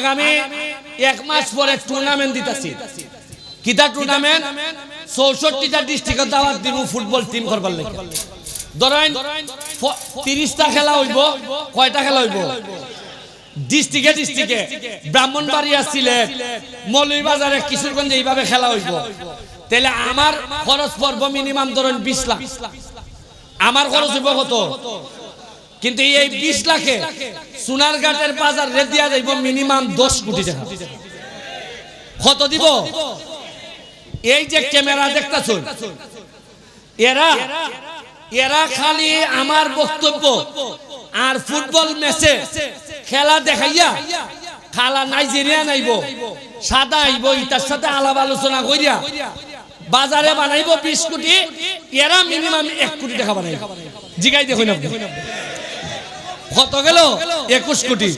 আগামী এক মাস পরে টুর্নামেন্ট দিতেছি। কিতা টুর্নামেন্ট চৌষট্টিটা ডিস্ট্রিক্টে দাওয়াত দিব ফুটবল টিম করবার লাগে। ধরেন তিরিশটা খেলা হইব, কয়টা খেলা হইব? ডিস্ট্রিক্টে ডিস্ট্রিক্টে ব্রাহ্মণবাড়িয়া সিলেট, মৌলভীবাজারে কিশোরগঞ্জে এইভাবে খেলা হইব। তাহলে আমার খরচ পড়ব মিনিমাম ধরেন বিশ লাখ। আমার খরচ হইব কত? কিন্তু এই বিশ লাখে সোনারঘাটের বাজার রেট দিয়া যাইব মিনিমাম দশ কোটি টাকা। কত দিব? এই যে ক্যামেরা দেখতেছ এরা এরা খালি আমার বক্তব্য আর ফুটবল ম্যাচে খেলা দেখাইয়া খালা নাইজেরিয়া নাইব, সাদা আইব, ইটার সাথে আলাপ আলোচনা করিয়া বাজারে বানাইব বিশ কোটি, এরা মিনিমাম এক কোটি টাকা বানাইব। জিগাই দেখুন আপনি কত গেল, একুশ কোটি।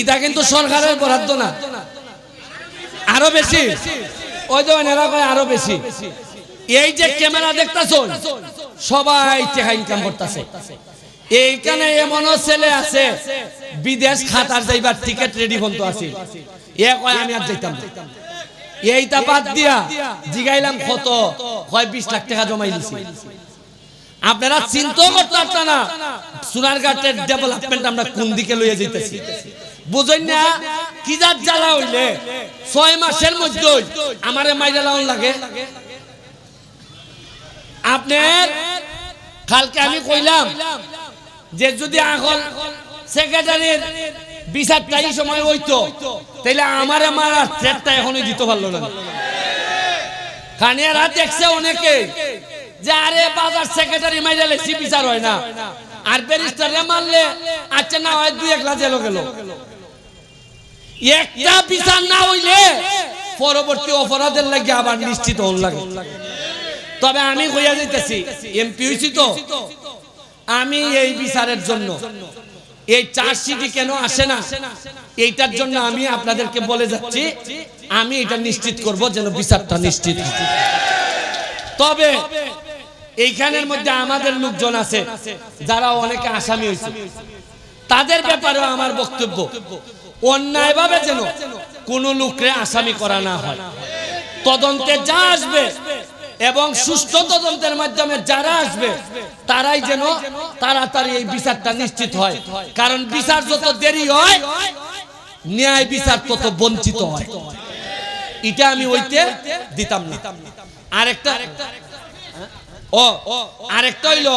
এটা কিন্তু সরকারের বরাদ্দ না। আরও বেশি। ওই যে এরা আরও বেশি। এই যে ক্যামেরা দেখতেছ, সবাই টাকা ইনকাম করতেছে। এইখানে এমনও ছেলে আছে, বিদেশ খাতার যাইবার টিকিট রেডি বন্ধ আছে। এ কয়, আমি আর যাইতাম এইটা বাদ দিয়া, জিগাইলাম কত কয়, বিশ লাখ টাকা জমাই দিছি। আপনারা চিন্তাও করতে পারতেন না। সোনারঘাটের ডেভেলপমেন্ট আমরা কোন দিকে লইয়া যাইতেছি বুঝেন না কি যার জ্বালা হইলে ছয় মাসের মধ্যে আমারে মাইরা লাউন লাগে। আপনার কালকে আমি কইলাম যে যদি এখন সেক্রেটারির বিচারটা এই সময় হইতো তাহলে আমার আমার থ্রেটটা এখনই দিতে পারল না। খানিয়ারা দেখছে অনেকে। যে আরে বাজার সেক্রেটারি মাইরালে সি বিচার হয় না। আর ব্যারিস্টারে মারলে আচ্ছা না হয় দুই একলা জেলো গেল। একটা বিচার না হইলে পরবর্তী অপরাধের লাগে আবার নিশ্চিত হন লাগে। তবে আমি কইয়া যাইতেছি, এমপি হইছি তো, আমি এই বিচারের জন্য, এই চার্জশিটই কেন আসে না, এইটার জন্য আমি আপনাদেরকে বলে যাচ্ছি, আমি এটা নিশ্চিত করব যেন বিচারটা নিশ্চিত তবে এইখানের মধ্যে আমাদের লোকজন আছে যারা অনেকে আসামি হয়েছে। তাদের ব্যাপারেও আমার বক্তব্য। অন্যায়ভাবে যেন কোন লোকরে আসামি করা না হয়। তদন্তে যা আসবে এবং সুষ্ঠু তদন্তের মাধ্যমে যারা আসবে তারাই যেন তাড়াতাড়ি এই বিচারটা নিশ্চিত হয়। কারণ বিচার যত দেরি হয় ন্যায় বিচার তত বঞ্চিত হয়। এটা আমি ওইতে দিতাম না। আরেকটা ও আরেকটা হইল